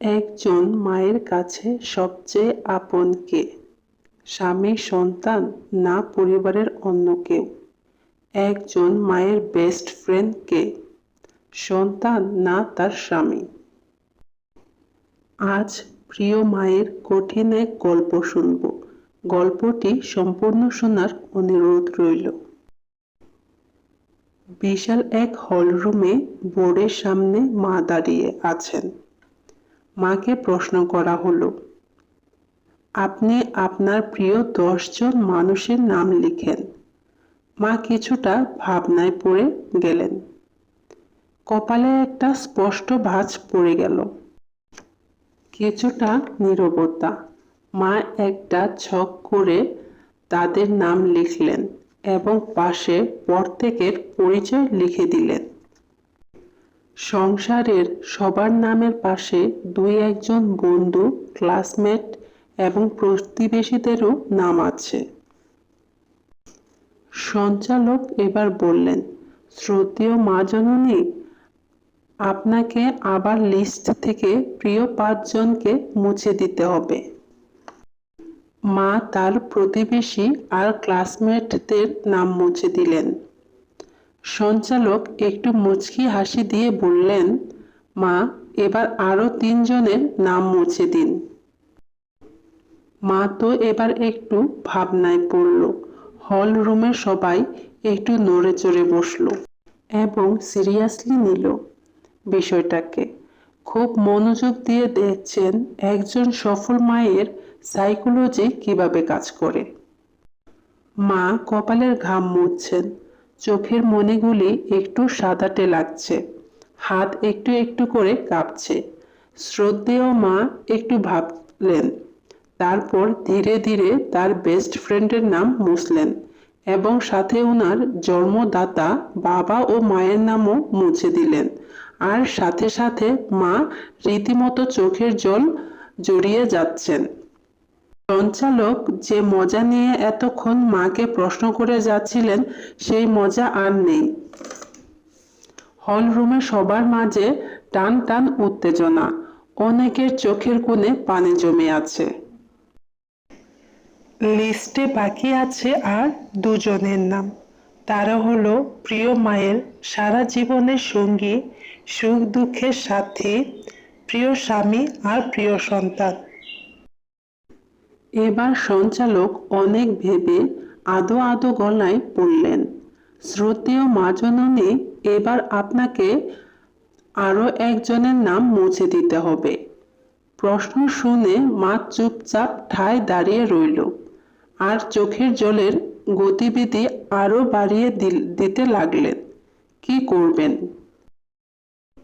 একজন মায়ের কাছে সবচেয়ে আপন কে? স্বামী, সন্তান না পরিবারের অন্য কেউ? একজন মায়ের বেস্ট ফ্রেন্ড কে? সন্তান না তার স্বামী? আজ প্রিয় মায়ের কঠিন এক গল্প শুনব। গল্পটি সম্পূর্ণ শোনার অনুরোধ রইল। বিশাল এক হলরুমে বোর্ডের সামনে মা দাঁড়িয়ে আছেন। মাকে প্রশ্ন করা হলো, আপনি আপনার প্রিয় দশজন মানুষের নাম লিখেন মা কিছুটা ভাবনায় পড়ে গেলেন। কপালে একটা স্পষ্ট ভাঁজ পড়ে গেল। কিছুটা নীরবতা। মা একটা ছক করে তাদের নাম লিখলেন এবং পাশে প্রত্যেকের পরিচয় লিখে দিলেন। সংসারের সবার নামের পাশে দুই একজন বন্ধু, ক্লাসমেট এবং প্রতিবেশীদেরও নাম আছে। সঞ্চালক এবার বললেন, শ্রদ্ধেয় মা জননী, আপনাকে আবার লিস্ট থেকে প্রিয় পাঁচজনকে মুছে দিতে হবে। মা তার প্রতিবেশী আর ক্লাসমেটদের নাম মুছে দিলেন। সঞ্চালক একটু মুচকি হাসি দিয়ে বললেন, মা, এবার আরও তিনজনের নাম মুছে দিন। মা তো এবার একটু ভাবনায় পড়ল। হল রুমে সবাই একটু নড়ে চড়ে বসল এবং সিরিয়াসলি নিল বিষয়টাকে। খুব মনোযোগ দিয়ে দেখছেন একজন সফল মায়ের সাইকোলজি কীভাবে কাজ করে। মা কপালের ঘাম মুছছেন। চোখের মনিগুলি একটু সাদাটে লাগছে। হাত একটু একটু করে কাঁপছে। শ্রদ্ধেয় মা একটু ভাবলেন। তারপর ধীরে ধীরে তার বেস্ট ফ্রেন্ডের নাম মুছলেন এবং সাথে ওনার জন্মদাতা বাবা ও মায়ের নামও মুছে দিলেন। আর সাথে সাথে মা রীতিমতো চোখের জল জড়িয়ে যাচ্ছেন। সঞ্চালক যে মজা নিয়ে এতক্ষণ মাকে প্রশ্ন করে যাচ্ছিলেন, সেই মজা আর নেই। হল রুমে সবার মাঝে টান টান উত্তেজনা। অনেকের চোখের কোণে পানি জমে আছে। লিস্টে বাকি আছে আর দুজনের নাম। তারা হলো প্রিয় মায়ের সারা জীবনের সঙ্গী, সুখ দুঃখের সাথে, প্রিয় স্বামী আর প্রিয় সন্তান। এবার সঞ্চালক অনেক ভেবে আদো আদো গলায় পড়লেন। শ্রদ্ধেয় মা জননী এবার আপনাকে আরও একজনের নাম মুছে দিতে হবে। প্রশ্ন শুনে মা চুপচাপ ঠায় দাঁড়িয়ে রইল। আর চোখের জলের গতিবিধি আরও বাড়িয়ে দিতে লাগলেন। কি করবেন?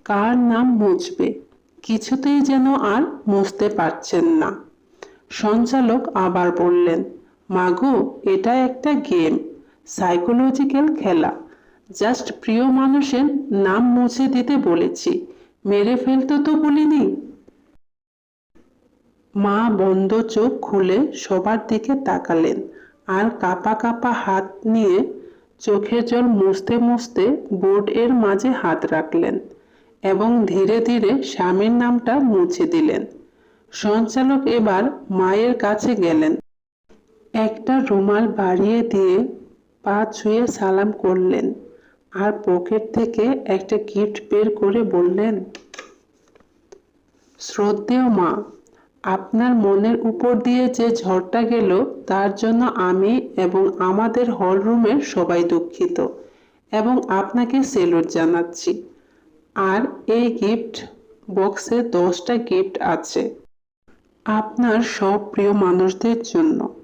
কার নাম মুছবে? কিছুতেই যেন আর মুছতে পারছেন না। সঞ্চালক আবার বললেন, মাগো, এটা একটা গেম, সাইকোলজিক্যাল খেলা। জাস্ট প্রিয় মানুষের নাম মুছে দিতে বলেছি, মেরে ফেলতে তো বলিনি। মা বন্ধ চোখ খুলে সবার দিকে তাকালেন আর কাপা কাপা হাত নিয়ে চোখের জল মুছতে মুছতে বোর্ড এর মাঝে হাত রাখলেন এবং ধীরে ধীরে স্বামীর নামটা মুছে দিলেন। সঞ্চালক এবার মায়ের কাছে গেলেন। একটা রুমাল বাড়িয়ে দিয়ে পা ছুঁয়ে সালাম করলেন আর পকেট থেকে একটা গিফট বের করে বললেন, শ্রদ্ধেয় মা, আপনার মনের উপর দিয়ে যে ঝড়টা গেল তার জন্য আমি এবং আমাদের হল রুমের সবাই দুঃখিত এবং আপনাকে সেলুট জানাচ্ছি। আর এই গিফট বক্সে দশটা গিফট আছে। আপনার সব প্রিয় মানুষদের জন্য।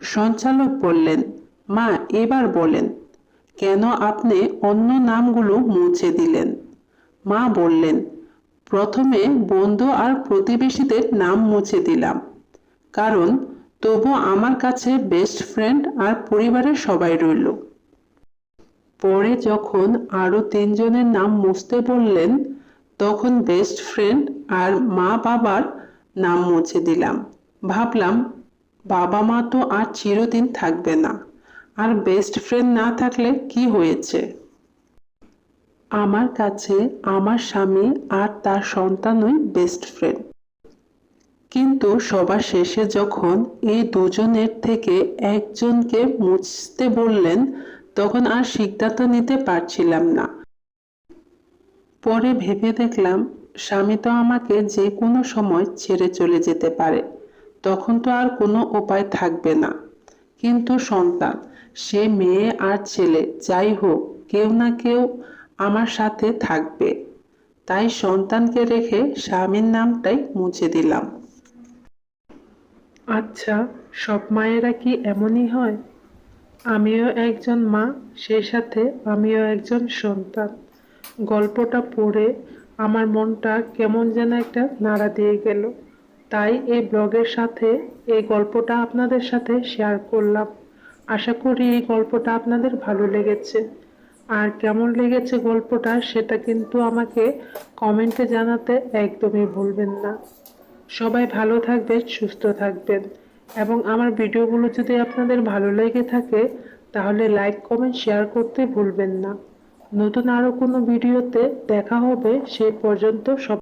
সঞ্চালক বললেন, মা, এবার বলেন, কেন আপনি অন্য নামগুলো মুছে দিলেন? মা বললেন, প্রথমে বন্ধু আর প্রতিবেশীদের নাম মুছে দিলাম। কারণ তবু আমার কাছে বেস্ট ফ্রেন্ড আর পরিবারের সবাই রইল। পরে যখন আরও তিনজনের নাম মুছতে বললেন, তখন বেস্ট ফ্রেন্ড আর মা বাবার নাম মুছে দিলাম। ভাবলাম, বাবা মা তো আর চিরদিন থাকবে না। আর বেস্ট ফ্রেন্ড না থাকলে কি হয়েছে? আমার কাছে আমার স্বামী আর তার সন্তানই বেস্ট ফ্রেন্ড কিন্তু সবার শেষে যখন এই দুজনের থেকে একজনকে মুছতে বললেন, তখন আর সিদ্ধান্ত নিতে পারছিলাম না। পরে ভেবে দেখলাম স্বামী তো আমাকে যে কোনো সময় ছেড়ে চলে যেতে পারে, তখন তো আর কোনো উপায় থাকবে না। কিন্তু সন্তান, সে মেয়ে আর ছেলে, যাই হোক, কেউ না কেউ আমার সাথে থাকবে। তাই সন্তানকে রেখে স্বামীর নামটাই মুছে দিলাম। আচ্ছা সব মায়েরা কি এমনই হয়? আমিও একজন মা সেই সাথে আমিও একজন সন্তান। গল্পটা পড়ে আমার মনটা কেমন যেন একটা নাড়া দিয়ে গেল। তাই এই ব্লগের সাথে এই গল্পটা আপনাদের সাথে শেয়ার করলাম। আশা করি এই গল্পটা আপনাদের ভালো লেগেছে। আর কেমন লেগেছে গল্পটা সেটা কিন্তু আমাকে কমেন্টে জানাতে একদমই ভুলবেন না। সবাই ভালো থাকবেন, সুস্থ থাকবেন। এবং আমার ভিডিওগুলো যদি আপনাদের ভালো লেগে থাকে, তাহলে লাইক কমেন্ট শেয়ার করতে ভুলবেন না। নতুন আরও কোনো ভিডিওতে দেখা হবে সেই পর্যন্ত সব